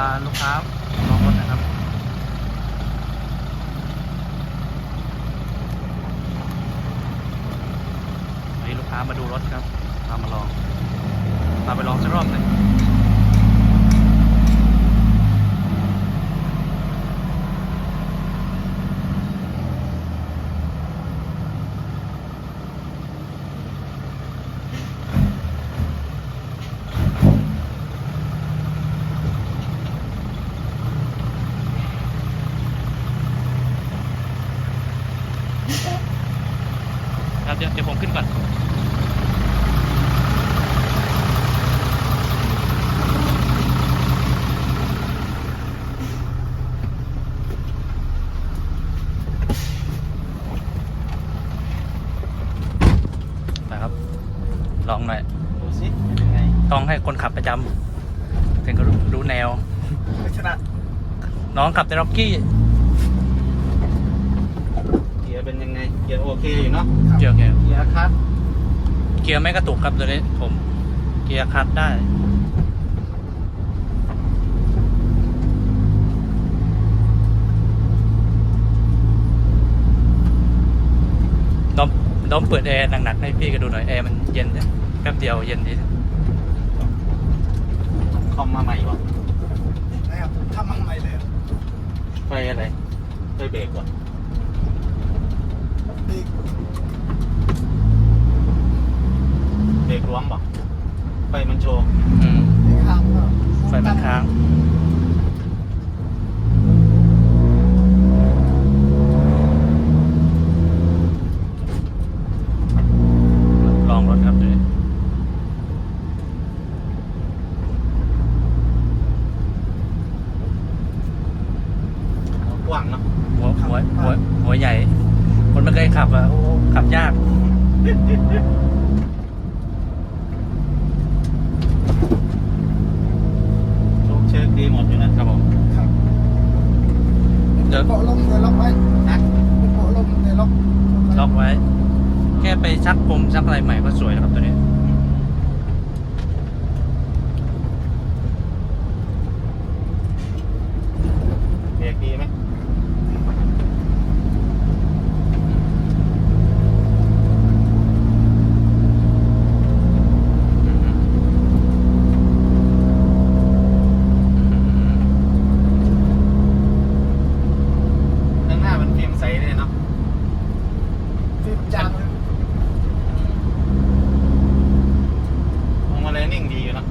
าลูกค้าลองรถนะครับ นี่ลูกค้ามาดูรถครับพามาลองพาไปลองสักรอบหนึ่ง ดี๋ยวเดี๋ยวผมขึ้นก่อนนะครับลองหน่อยดูสิเป็นยังไงต้องให้คนขับประจำถึงก็รู้รู้แนว ลักษณะ น้องขับในร็อกกี้ เกียร์เป็นยังไง เกียร์โอเคอยู่เนาะ เกียร์เกียร์เกียร์คัดเกียร์ไม่กระตุกครับตัวนี้ผม เกียร์คัดได้ดอมดอมเปิดแอร์หนักๆให้พี่ก็ดูหน่อยแอร์มันเย็นเนี่ยแป๊บเดียวเย็นดีคอมมาใหม่วะนะครับทำมาใหม่เลยไฟอะไรไฟเบรกวะ ดีเบรกรวมปะไฟมันโชว์อืมดีข้างก็ไฟมันค้าง ลองรถครับตัวนี้กว้างเนาะหัวหัวหัวหัวใหญ่ คนไม่เคยขับอะโอ้ขับยากโชคเชิกดีหมดอยู่นะครับผมครับเดี๋ยวเกาะลมเดี๋ยวล็อกไว้นะเกาะลมเดี๋ยวล็อกล็อกไว้ แค่ไปชักปมชักอะไรใหม่ก็สวยแล้วครับตัวนี้ เบรกดีไหมข้างหน้ามันฟิล์มใสเลยเนาะ ฟิล์มจางเลย พวงมาลัยนิ่งดีอยู่เนาะ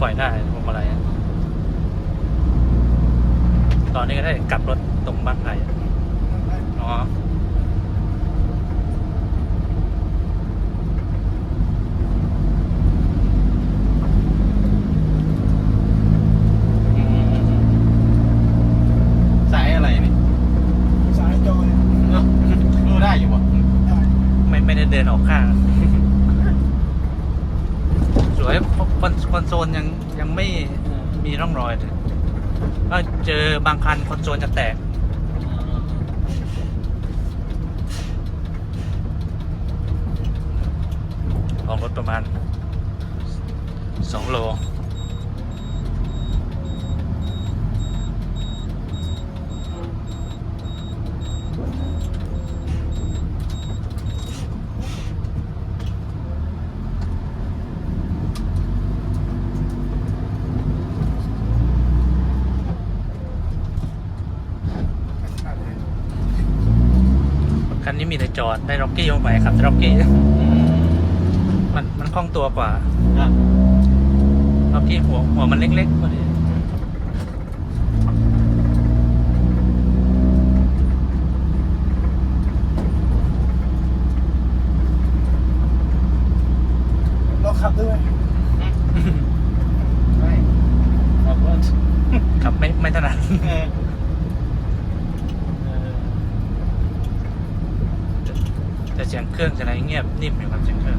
ปล่อยได้พวงมาลัยอะตอ นนี้ก็ได้กลับรถตรงบ้านไผ่อะอ๋ออืมสายอะไรนี่สายจอยเนอะดูได้อยู่ป่ะได้ไม่ไม่ได้เดินออกข้าง สวยคอนคอนโซลยังยังไม่มีร่องรอยเลย ก็เจอบางคันคอนโซลจะแตกออกรถประมาณสองโล ลักษณะเลย คั นนี้มีแต่จอดได้ร็อกกี้ลงไปครับร็อกกี้มันมันคล่องตัวกว่านะร็อกกี้หัวหัวมันเล็กๆพอดี ล็อกขับด้วย ไม่ออกรถ ขับไม่ไม่ถนัด เออเออ แต่ เสียงเครื่องจะอะไรเงียบนิ่มอยู่ครับเสียงเครื่อง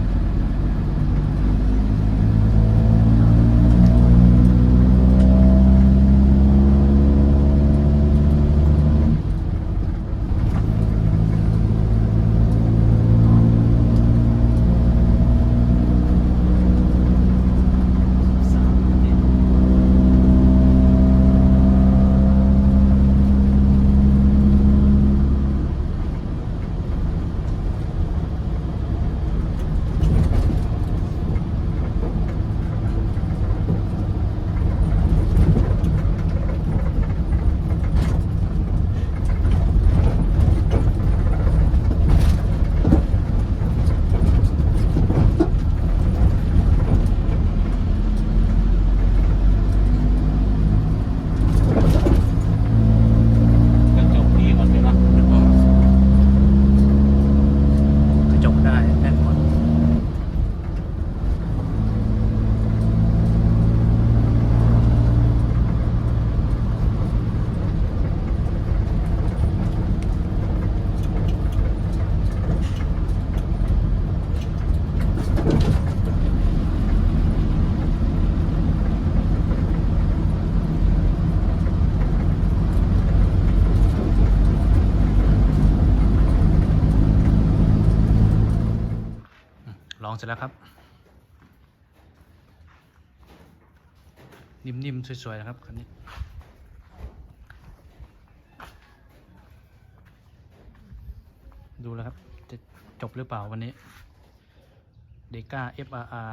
องเสร็จแล้วครับ นิ่มๆ สวยๆ นะครับคันนี้ดูแล้วครับ จะจบหรือเปล่าวันนี้เดก้า FRR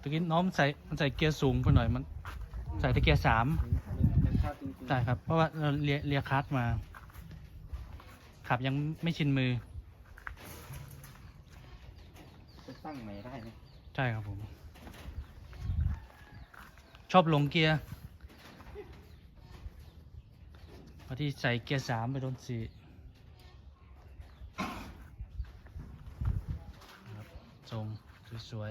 ตะกี้น้องใส่มันใส่เกียร์สูงไปหน่อยมัน ใส่แต่เกียร์สาม ใช่ครับ เพราะว่าเราเลียเลียคลัสมา ขับยังไม่ชินมือ จะตั้งไหนได้ไหมใช่ครับผม ชอบลงเกียร์พอที่ใส่เกียร์สามไปโดนสี่ครับทรงสวย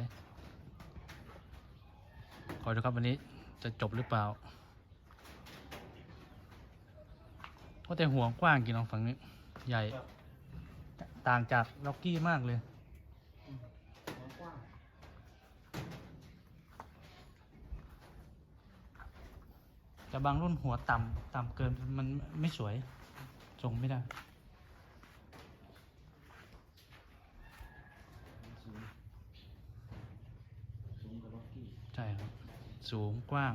ๆคอยดูครับวันนี้จะจบหรือเปล่า ก็แต่หัวกว้างกี่น้องฝั่งนี้ ใหญ่ ต่างจากล็อกกี้มากเลยแต่บางรุ่นหัวต่ำต่ำเกินมันไม่สวยทรงไม่ได้ใช่ครับ สูงกว้าง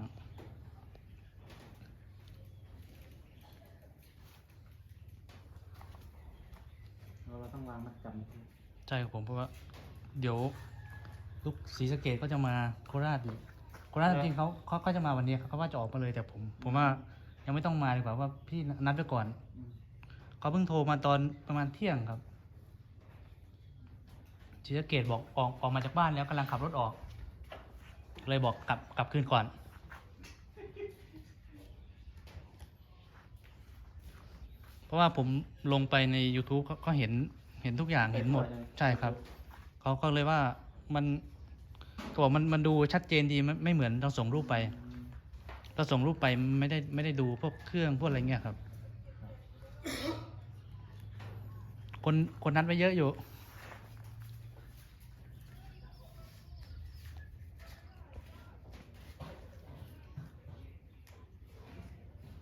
เราเราต้องวางมัดจำที่ใช่ครับผมเพราะว่า เดี๋ยวลูกศรีสะเกดก็จะมาโคราชอยู่โคราชจริงๆเขาเขาก็จะมาวันนี้เขาว่าจะออกมาเลยแต่ผม ผมว่ายังไม่ต้องมาดีกว่าว่าพี่นัดไปก่อนอืมเขาเพิ่งโทรมาตอนประมาณเที่ยงครับศรีสะเกดบอกออกออกมาจากบ้านแล้วกำลังขับรถออก เลยบอกกลับกลับคืนก่อนเพราะว่าผมลงไปใน YouTube เขาก็เห็น เห็นทุกอย่างเห็นหมดใช่ครับเขาก็เลยว่ามันตัวมันมันดูชัดเจนดีไม่ไม่เหมือนเราส่งรูปไปอืมเราส่งรูปไปไม่ได้ไม่ได้ดูพวกเครื่องพวกอะไรเงี้ยครับ คนคนนัดไว้เยอะอยู่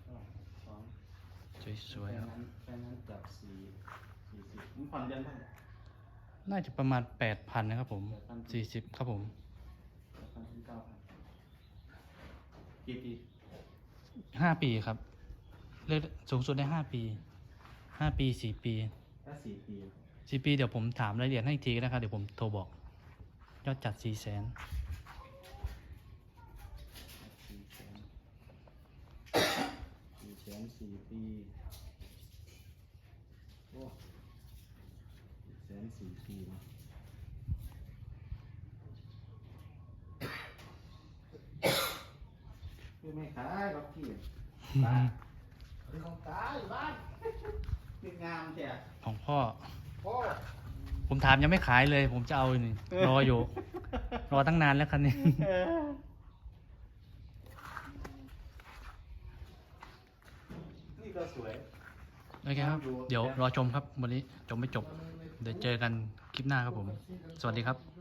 ก็สองสวยแค่ๆครับนั้นแค่นั้นจับ สี่สี่สิบมันผ่อนเดือนเท่าไหร่น่าจะประมาณแปดพันนะครับผมสี่สิบครับผมแปดพันถึงเก้าพันกี่ปีห้าปีครับเลือกสูงสุดได้ห้าปีห้าปีสี่ปีถ้าสี่ปีสี่ปีเดี๋ยวผมถามรายละเอียดให้อีกทีก็ได้ครับเดี๋ยวผมโทรบอก ยอดจัดสี่แสนสี่แสนสี่แสนสี่ปีโอ้ สี่แสนสี่ปีนะคือไม่ขายล็อกกี้บ้านเป็นของตาอยู่บ้านคืองามแท้ของพ่อ พ่อ ผมถามยังไม่ขายเลย ผมจะเอาอยู่นี่รออยู่ รอตั้งนานแล้วคันนี้นี่ก็สวย โอเคครับ เดี๋ยวรอชมครับ วันนี้จบไม่จบ เดี๋ยวเจอกันคลิปหน้าครับผม สวัสดีครับ